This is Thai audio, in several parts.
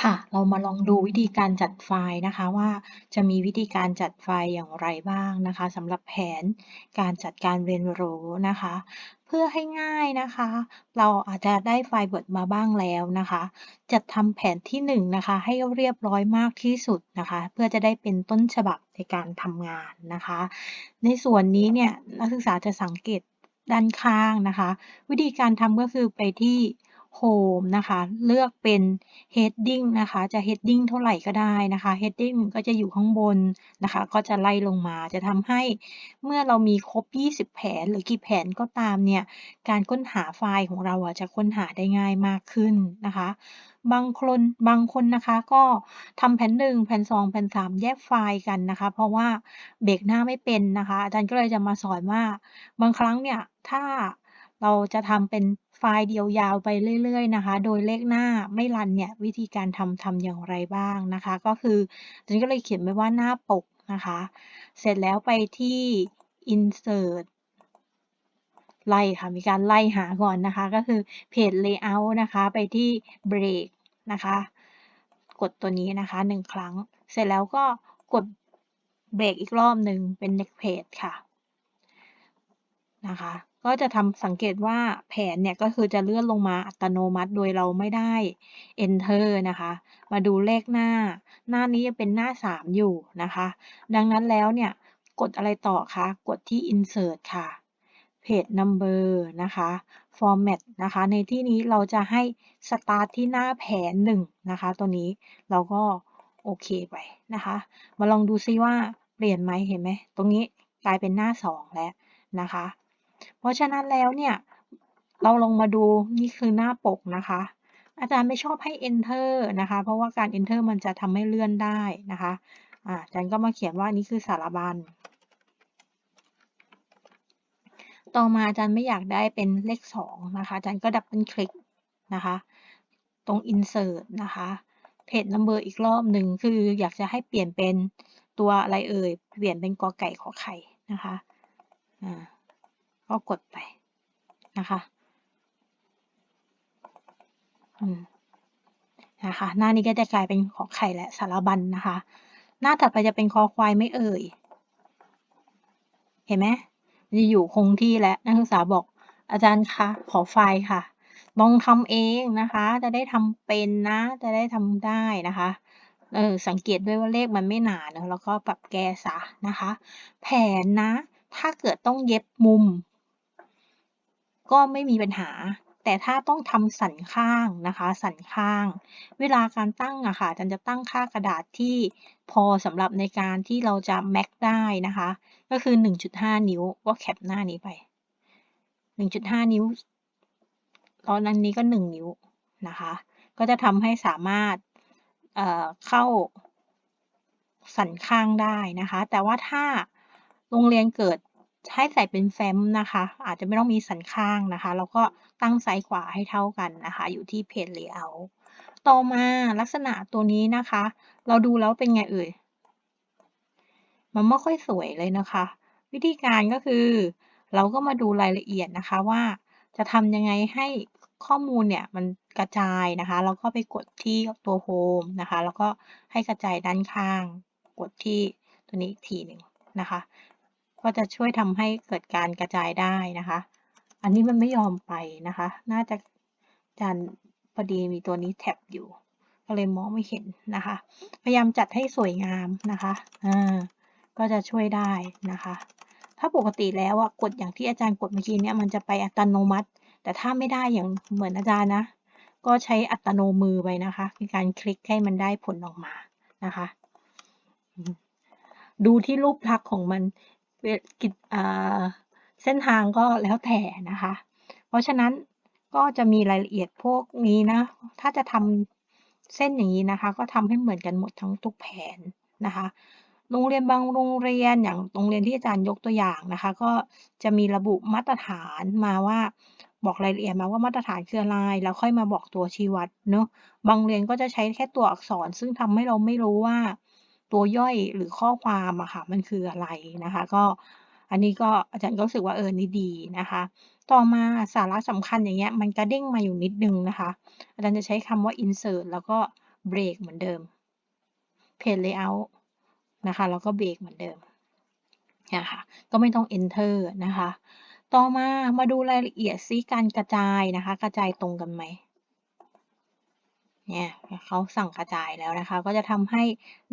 ค่ะ เรามาลองดูวิธีการจัดไฟล์นะคะว่าจะมีวิธีการจัดไฟล์อย่างไรบ้างนะคะสำหรับแผนการจัดการเรียนรู้นะคะ เพื่อให้ง่ายนะคะ เราอาจจะได้ไฟล์ Word มาบ้างแล้วนะคะ จัดทำแผนที่1นงนะคะ ให้เรียบร้อยมากที่สุดนะคะ เพื่อจะได้เป็นต้นฉบับในการทำงานนะคะ ในส่วนนี้เนี่ยนักศึกษาจะสังเกตด้านข้างนะคะ วิธีการทำก็คือไปที่ Home นะคะ เลือกเป็น Heading นะคะ จะ Heading เท่าไหร่ก็ได้นะคะ Heading ก็จะอยู่ข้างบนนะคะ ก็จะไล่ลงมา จะทำให้เมื่อเรามีครบ 20 แผนหรือกี่แผนก็ตามเนี่ย การค้นหาไฟล์ของเราอะจะค้นหาได้ง่ายมากขึ้นนะคะ บางคนบางคนนะคะก็ทำแผน 1 แผน 2 แผน 3 แยกไฟล์กันนะคะ เพราะว่าเบรกหน้าไม่เป็นนะคะ อาจารย์ก็เลยจะมาสอนว่าบางครั้งเนี่ย ถ้า เราจะทำเป็นไฟล์เดียวยาวไปเรื่อยๆนะคะ โดยเลขหน้าไม่รันเนี่ยวิธีการทำทำอย่างไรบ้างนะคะ ก็คืออาจารย์ก็เลยเขียนไว้ว่าหน้าปกนะคะ เสร็จแล้วไปที่ insert ไล่ค่ะ มีการไล่หาก่อนนะคะ ก็คือ page layout นะคะ ไปที่ break นะคะ กดตัวนี้นะคะ 1 ครั้ง เสร็จแล้วก็กดเบรกอีกรอบหนึ่งเป็น next page ค่ะ นะคะ ก็จะทำสังเกตว่าแผนเนี่ยก็คือจะเลื่อนลงมาอัตโนมัติโดยเราไม่ได้ enter นะคะ มาดูเลขหน้า หน้านี้ยังเป็นหน้า 3 อยู่นะคะ ดังนั้นแล้วเนี่ยกดอะไรต่อคะกดที่ insert ค่ะ page number นะคะ format นะคะ ในที่นี้เราจะให้ start ที่หน้าแผน1นะคะ ตัวนี้เราก็โอเคไปนะคะ มาลองดูซิว่าเปลี่ยนไหมเห็นไหมตรงนี้กลายเป็นหน้า 2 แล้วนะคะ เพราะฉะนั้นแล้วเนี่ยเราลองมาดูนี่คือหน้าปกนะคะ อาจารย์ไม่ชอบให้ enter นะคะ เพราะว่าการ enter มันจะทำให้เลื่อนได้นะคะอาจารย์ก็มาเขียนว่านี่คือสารบัญ ต่อมาอาจารย์ไม่อยากได้เป็นเลข2นะคะ อาจารย์ก็ดับเบิลคลิกนะคะ ตรง insert นะคะ page number อีกรอบหนึ่งคืออยากจะให้เปลี่ยนเป็นตัวอะไรเอ่ย เปลี่ยนเป็นกอไก่ขอไข่นะคะ อ่า ก็กดไปนะคะอืมนะคะหน้านี้ก็จะกลายเป็นขอไข่และสารบัญนะคะ หน้าถัดไปจะเป็นคอควายไม่เอ่ย เห็นไหมมันจะอยู่คงที่แล้วนักศึกษาบอกอาจารย์คะขอไฟล์ค่ะลองทำเองนะคะ จะได้ทำเป็นนะ จะได้ทำได้นะคะเออสังเกตด้วยว่าเลขมันไม่หนาเนอะแล้วก็ปรับแกซะนะคะ แผนนะ ถ้าเกิดต้องเย็บมุม ก็ไม่มีปัญหา แต่ถ้าต้องทำสันข้างนะคะสันข้าง เวลาการตั้งอะค่ะจารย์จะตั้งค่ากระดาษที่พอสำหรับในการที่เราจะแม็กได้นะคะ ก็คือ 1.5 นิ้วก็แคปหน้านี้ไป 1.5 นิ้วตอนนั้นนี้ก็ 1 นิ้วนะคะ ก็จะทำให้สามารถเอ่อเข้าสันข้างได้นะคะ แต่ว่าถ้าโรงเรียนเกิด ให้ใส่เป็นแฟ้มนะคะ อาจจะไม่ต้องมีสันข้างนะคะ แล้วก็ตั้งซ้ายขวาให้เท่ากันนะคะ อยู่ที่ page layout ต่อมาลักษณะตัวนี้นะคะ เราดูแล้วเป็นไงเอ่ย มันไม่ค่อยสวยเลยนะคะ วิธีการก็คือ เราก็มาดูรายละเอียดนะคะว่าจะทำยังไงให้ข้อมูลเนี่ยมันกระจายนะคะ แล้วก็ไปกดที่ตัว Home นะคะ แล้วก็ให้กระจายด้านข้าง กดที่ตัวนี้อีกทีหนึ่งนะคะ ก็จะช่วยทำให้เกิดการกระจายได้นะคะ อันนี้มันไม่ยอมไปนะคะ น่าจะอาจารย์พอดีมีตัวนี้แท็บอยู่ ก็เลยมองไม่เห็นนะคะ พยายามจัดให้สวยงามนะคะอ่าก็จะช่วยได้นะคะ ถ้าปกติแล้วอะกดอย่างที่อาจารย์กดเมื่อกี้เนี่ยมันจะไปอัตโนมัติ แต่ถ้าไม่ได้อย่างเหมือนอาจารย์นะ ก็ใช้อัตโนมือไปนะคะในการคลิกให้มันได้ผลออกมานะคะ ดูที่รูปลักษณ์ของมัน กิจเส้นทางก็แล้วแต่นะคะ เพราะฉะนั้นก็จะมีรายละเอียดพวกนี้นะ ถ้าจะทำเส้นอย่างนี้นะคะ ก็ทำให้เหมือนกันหมดทั้งทุกแผนนะคะ โรงเรียนบางโรงเรียนอย่างโรงเรียนที่อาจารย์ยกตัวอย่างนะคะ ก็จะมีระบุมาตรฐานมาว่าบอกรายละเอียดมาว่ามาตรฐานคืออะไร แล้วค่อยมาบอกตัวชี้วัดเนาะ บางโรงเรียนก็จะใช้แค่ตัวอักษร ซึ่งทำให้เราไม่รู้ว่า ตัวย่อยหรือข้อความอะค่ะมันคืออะไรนะคะ ก็อันนี้ก็อาจารย์ก็รู้สึกว่าเออนี่ดีนะคะ ต่อมาสาระสำคัญอย่างเงี้ยมันกระเด้งมาอยู่นิดนึงนะคะ อาจารย์จะใช้คำว่า insert แล้วก็เบรกเหมือนเดิมเพจ layout นะคะแล้วก็เบรกเหมือนเดิมนะคะก็ไม่ต้อง enter นะคะ ต่อมามาดูรายละเอียดซิการกระจายนะคะ กระจายตรงกันไหม เนี่ยเขาสั่งกระจายแล้วนะคะ ก็จะทำให้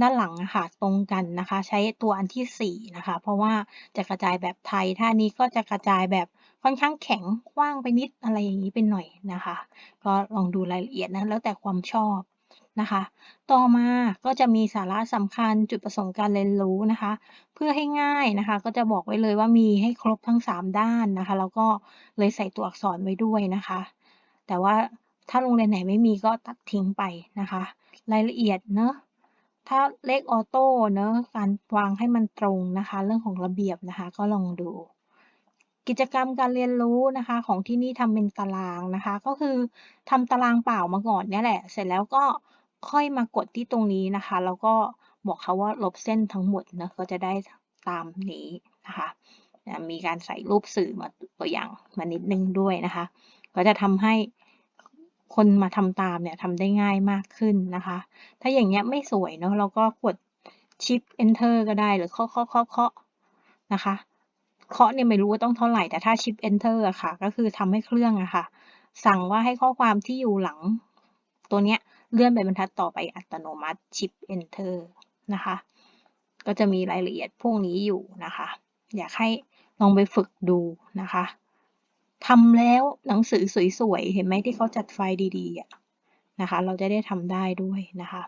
ด้านหลังนะคะตรงกันนะคะ ใช้ตัวอันที่4นะคะ เพราะว่าจะกระจายแบบไทยถ้านี้ก็จะกระจายแบบค่อนข้างแข็งกว้างไปนิดอะไรอย่างนี้เป็นหน่อยนะคะ ก็ลองดูรายละเอียดนะแล้วแต่ความชอบนะคะ ต่อมาก็จะมีสาระสำคัญจุดประสงค์การเรียนรู้นะคะ เพื่อให้ง่ายนะคะ ก็จะบอกไว้เลยว่ามีให้ครบทั้ง 3 ด้านนะคะ แล้วก็เลยใส่ตัวอักษรไว้ด้วยนะคะ แต่ว่า ถ้าโรงเรียนไหนไม่มีก็ตัดทิ้งไปนะคะ รายละเอียดเนอะถ้าเลขออโต้เนอะการวางให้มันตรงนะคะ เรื่องของระเบียบนะคะก็ลองดู กิจกรรมการเรียนรู้นะคะ ของที่นี่ทำเป็นตารางนะคะ ก็คือทำตารางเปล่ามาก่อนเนี่ยแหละ เสร็จแล้วก็ค่อยมากดที่ตรงนี้นะคะ แล้วก็บอกเขาว่าลบเส้นทั้งหมดนะก็จะได้ตามนี้นะคะมีการใส่รูปสื่อมาตัวอย่างมานิดนึงด้วยนะคะ ก็จะทำให้ คนมาทำตามเนี่ยทำได้ง่ายมากขึ้นนะคะ ถ้าอย่างเงี้ยไม่สวยเนาะเราก็กดชิป enter ก็ได้หรือเคาะเคาะเคาะเคาะนะคะเคาะเนี่ยไม่รู้ว่าต้องเท่าไหร่แต่ถ้าชิป enter อะค่ะ ก็คือทำให้เครื่องอะค่ะ สั่งว่าให้ข้อความที่อยู่หลัง ตัวเนี้ยเลื่อนไปบรรทัดต่อไปอัตโนมัติชิป enter นะคะ ก็จะมีรายละเอียดพวกนี้อยู่นะคะ อยากให้ลองไปฝึกดูนะคะ ทำแล้วหนังสือสวยๆ เห็นไหมที่เขาจัดไฟล์ดีๆอะนะคะ เราจะได้ทำได้ด้วยนะคะ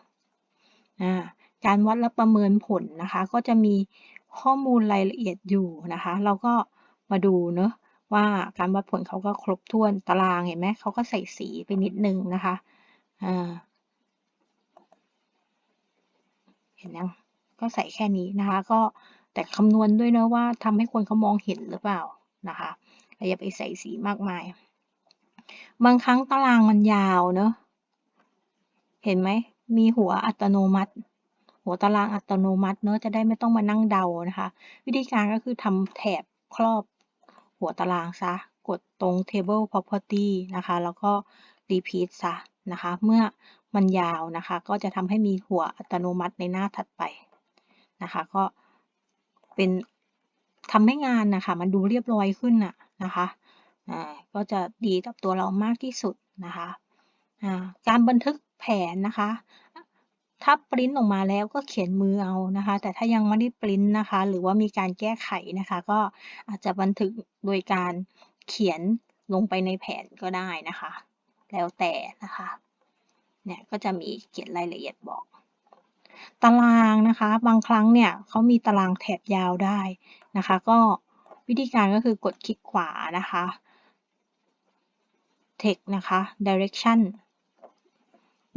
การวัดและประเมินผลนะคะ ก็จะมีข้อมูลรายละเอียดอยู่นะคะ เราก็มาดูเนอะว่าการวัดผลเขาก็ครบถ้วนตารางเห็นไหมเขาก็ใส่สีไปนิดนึงนะคะเห็นยังก็ใส่แค่นี้นะคะ ก็แต่คำนวณด้วยนะว่าทำให้คนเขามองเห็นหรือเปล่านะคะ อย่าไปใส่สีมากมาย บางครั้งตารางมันยาวเนอะเห็นไหม มีหัวอัตโนมัติ หัวตารางอัตโนมัติเนอะจะได้ไม่ต้องมานั่งเดานะคะ วิธีการก็คือทำแถบครอบหัวตารางซะ กดตรง table property นะคะ แล้วก็ repeat ซะนะคะ เมื่อมันยาวนะคะ ก็จะทำให้มีหัวอัตโนมัติในหน้าถัดไปนะคะ ก็เป็นทำให้งานนะคะ มันดูเรียบร้อยขึ้นน่ะ นะคะก็จะดีกับตัวเรามากที่สุดนะคะการบันทึกแผนนะคะ ถ้าปริ้นออกมาแล้วก็เขียนมือเอานะคะ แต่ถ้ายังไม่ได้ปริ้นนะคะ หรือว่ามีการแก้ไขนะคะ ก็อาจจะบันทึกโดยการเขียนลงไปในแผนก็ได้นะคะ แล้วแต่นะคะ เนี่ยก็จะมีเขียนรายละเอียดบอก ตารางนะคะ บางครั้งเนี่ยเขามีตารางแถบยาวได้นะคะ ก็ วิธีการก็คือกดคลิกขวานะคะ text นะคะ direction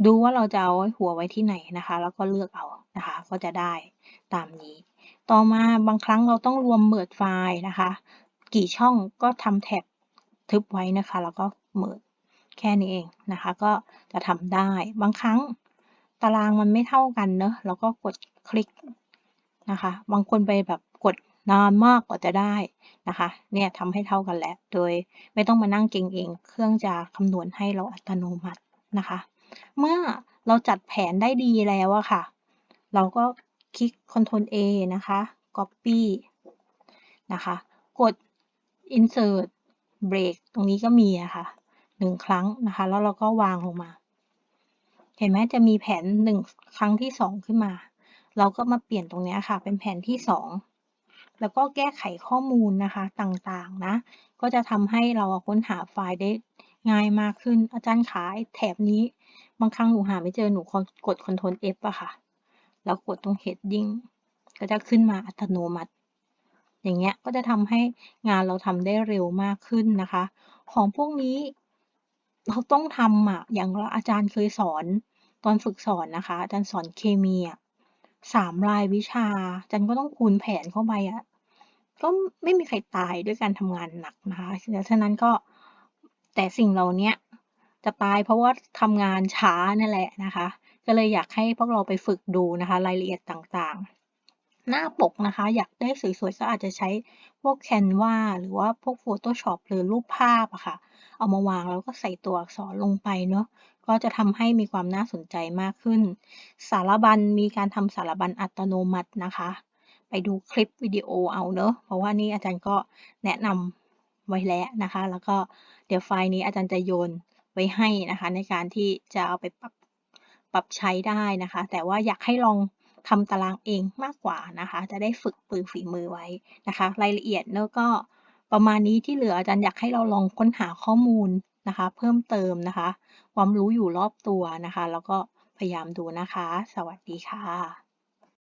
ดูว่าเราจะเอาหัวไว้ที่ไหนนะคะ แล้วก็เลือกเอานะคะ ก็จะได้ตามนี้ ต่อมาบางครั้งเราต้องรวมเมิดไฟล์นะคะ กี่ช่องก็ทำแท็บทึบไว้นะคะ แล้วก็เมิดแค่นี้เองนะคะ ก็จะทำได้ บางครั้งตารางมันไม่เท่ากันเนอะเราก็กดคลิกนะคะ บางคนไปแบบกด นานมากกว่าจะได้นะคะเนี่ยทำให้เท่ากันแล้วโดยไม่ต้องมานั่งเก่งเอง เครื่องจะคำนวณให้เราอัตโนมัตินะคะ เมื่อเราจัดแผนได้ดีแล้วอะค่ะ เราก็คลิก Ctrl A นะคะ Copy นะคะ กด Insert Break ตรงนี้ก็มีอะค่ะหนึ่งครั้งนะคะ แล้วเราก็วางลงมา เห็นไหมจะมีแผนหนึ่งครั้งที่สองขึ้นมา เราก็มาเปลี่ยนตรงนี้ค่ะ เป็นแผนที่สอง แล้วก็แก้ไขข้อมูลนะคะต่างๆนะ ก็จะทำให้เราค้นหาไฟล์ได้ง่ายมากขึ้น อาจารย์ขายแถบนี้ บางครั้งหนูหาไม่เจอหนูกด Ctrl F อะค่ะ แล้วกดตรง Heading ก็จะขึ้นมาอัตโนมัติ อย่างเงี้ยก็จะทำให้งานเราทำได้เร็วมากขึ้นนะคะ ของพวกนี้เราต้องทำอะอย่างอาจารย์เคยสอนตอนฝึกสอนนะคะ อาจารย์สอนเคมีอะ สามรายวิชา จันก็ต้องคูณแผนเข้าไปอะ ก็ไม่มีใครตายด้วยการทำงานหนักนะคะฉะนั้นก็แต่สิ่งเหล่านี้จะตายเพราะว่าทำงานช้านั่นแหละนะคะ ก็เลยอยากให้พวกเราไปฝึกดูนะคะ รายละเอียดต่างๆ หน้าปกนะคะ อยากได้สวยๆ ก็อาจจะใช้พวก Canva หรือว่าพวก Photoshop หรือรูปภาพอะค่ะ เอามาวางแล้วก็ใส่ตัวอักษรลงไปเนาะ ก็จะทำให้มีความน่าสนใจมากขึ้น สารบัญมีการทำสารบัญอัตโนมัตินะคะ ไปดูคลิปวิดีโอเอาเนาะเพราะว่านี่อาจารย์ก็แนะนำไว้แล้วนะคะ แล้วก็เดี๋ยวไฟล์นี้อาจารย์จะโยนไว้ให้นะคะ ในการที่จะเอาไปปรับปรับใช้ได้นะคะ แต่ว่าอยากให้ลองทำตารางเองมากกว่านะคะ จะได้ฝึกปือฝีมือไว้นะคะ รายละเอียดเนาะก็ประมาณนี้ที่เหลืออาจารย์อยากให้เราลองค้นหาข้อมูลนะคะ เพิ่มเติมนะคะ ความรู้อยู่รอบตัวนะคะ แล้วก็พยายามดูนะคะ สวัสดีค่ะ